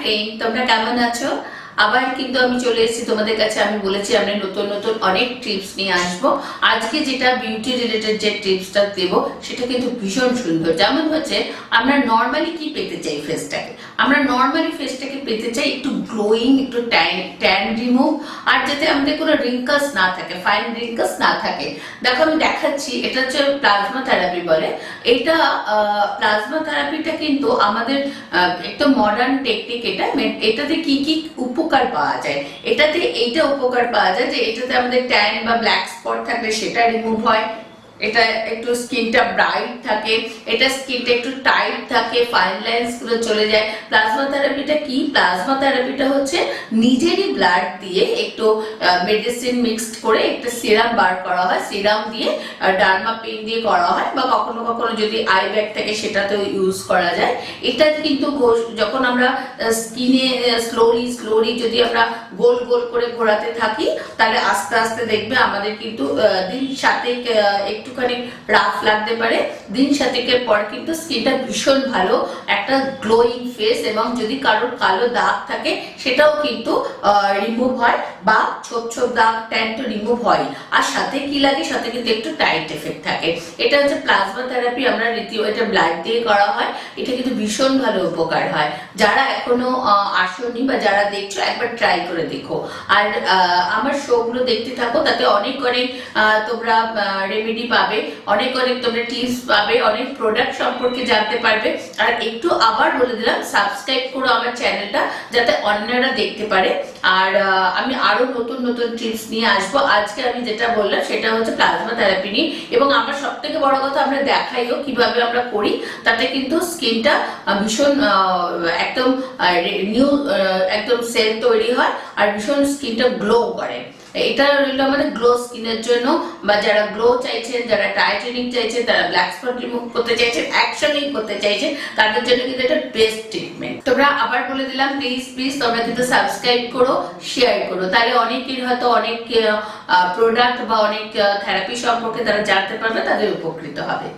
Friend તમે ટાવરના છો? আবার কিন্তু আমি চলে এসেছি তোমাদের কাছে, আমি বলেছি আমি নতুন নতুন অনেক টিপস নিয়ে আসব। আজকে যেটা বিউটি রিলেটেড যে টিপসটা দেবো, সেটা কিন্তু ভীষণ সুন্দর। যেমন হচ্ছে, আমরা নর্মালি কি পেতে চাই ফেসটাকে আমরা নর্মালি ফেসটাকে পেতে চাই একটু গ্লোয়িং একটু ট্যান রিমুভ আর যাতে আমাদের কোনো রিঙ্কলস না থাকে ফাইন রিঙ্কলস না থাকে। দেখো, আমি দেখাচ্ছি, এটা হচ্ছে প্লাজমা থেরাপি বলে। এটা প্লাজমা থেরাপিটা কিন্তু আমাদের একটা মডার্ন টেকনিক এটা। এটাতে কি কি উপকার পাওয়া যায়। এটাতে, এইটা উপকার পাওয়া যায় যে এটাতে আমাদের ট্যান বা ব্ল্যাক স্পট থাকলে সেটা রিমুভ হয়। এটা একটু স্কিনটা ব্রাইট থাকে, এটা স্কিনটা একটু টাইট থাকে ফাইন লাইন্সগুলো চলে যায়। প্লাজমা থেরাপিটা কি? প্লাজমা থেরাপিটা হচ্ছে নিজেরই ব্লাড দিয়ে একটু মেডিসিন মিক্সড করে একটা সিরাম বার করা হয়। সিরাম দিয়ে ডার্মা পেন দিয়ে করা হয় বা কখনো কখনো যদি আই ব্যাগ থাকে সেটাতেও ইউজ করা যায়। এটা কিন্তু যখন আমরা স্কিনে স্লোলি স্লোলি যদি আমরা গোল গোল করে ঘোরাতে থাকি, তাহলে আস্তে আস্তে দেখবে আমাদের কিন্তু দিন সাথে একটুখানি রাফ লাগতে পারে। দিন সাতেকের পর কিন্তু স্কিনটা ভীষণ ভালো, একটা গ্লোয়িং ফেস এবং যদি কারোর কালো দাগ থাকে, সেটাও কিন্তু রিমুভ হয় বা ছোপ ছোপ দাগ ট্যান্ট রিমুভ হয়। আর সাথে কি লাগে? সাথে কিন্তু একটু টাইট এফেক্ট থাকে। এটা হচ্ছে প্লাজমা থেরাপি আমরা রীতি এটা ব্লাড দিয়ে করা হয়। এটা কিন্তু ভীষণ ভালো উপকার হয়। যারা এখনও আসোনি বা যারা দেখছ, একবার ট্রাই করে দেখো। আর আমার শো গুলো দেখতে থাকো, তাতে অনেক অনেক তোমরা রেমেডি পাবে, অনেক অনেক তোমরা টিপস পাবে, অনেক প্রোডাক্ট সম্পর্কে জানতে পারবে। আর একটু আবার বলে দিলাম সাবস্ক্রাইব করো আমার চ্যানেলটা যাতে অন্যরা দেখতে পারে। আর আমি আরও নতুন নতুন টিপস নিয়ে আসব। আজকে আমি যেটা বললাম, সেটা হচ্ছে প্লাজমা থেরাপি নিয়ে। এবং আমার সব থেকে বড় কথা, আমরা দেখাইও কীভাবে আমরা করি, তাতে কিন্তু স্কিনটা ভীষণ একদম নিউ একদম সেল তৈরি হয়, আর ভীষণ স্কিনটা গ্লো করে। এটা রইল আমাদের গ্লো স্কিনের জন্য, বা যারা গ্লো চাইছেন, যারা টাইটেনিং চাইছেন, তারা ব্ল্যাক স্পট রিমুভ করতে চাইছেন অ্যাকশনিং করতে চাইছেন, তাদের জন্য কিন্তু এটা বেস্ট ট্রিটমেন্ট তোমরা আবার বলে দিলাম প্লিজ প্লিজ তোমরা কিন্তু সাবস্ক্রাইব করো শেয়ার করো। তাহলে অনেকের হয়তো অনেক প্রোডাক্ট বা অনেক থেরাপি সম্পর্কে তারা জানতে পারবে, তাদের উপকৃত হবে।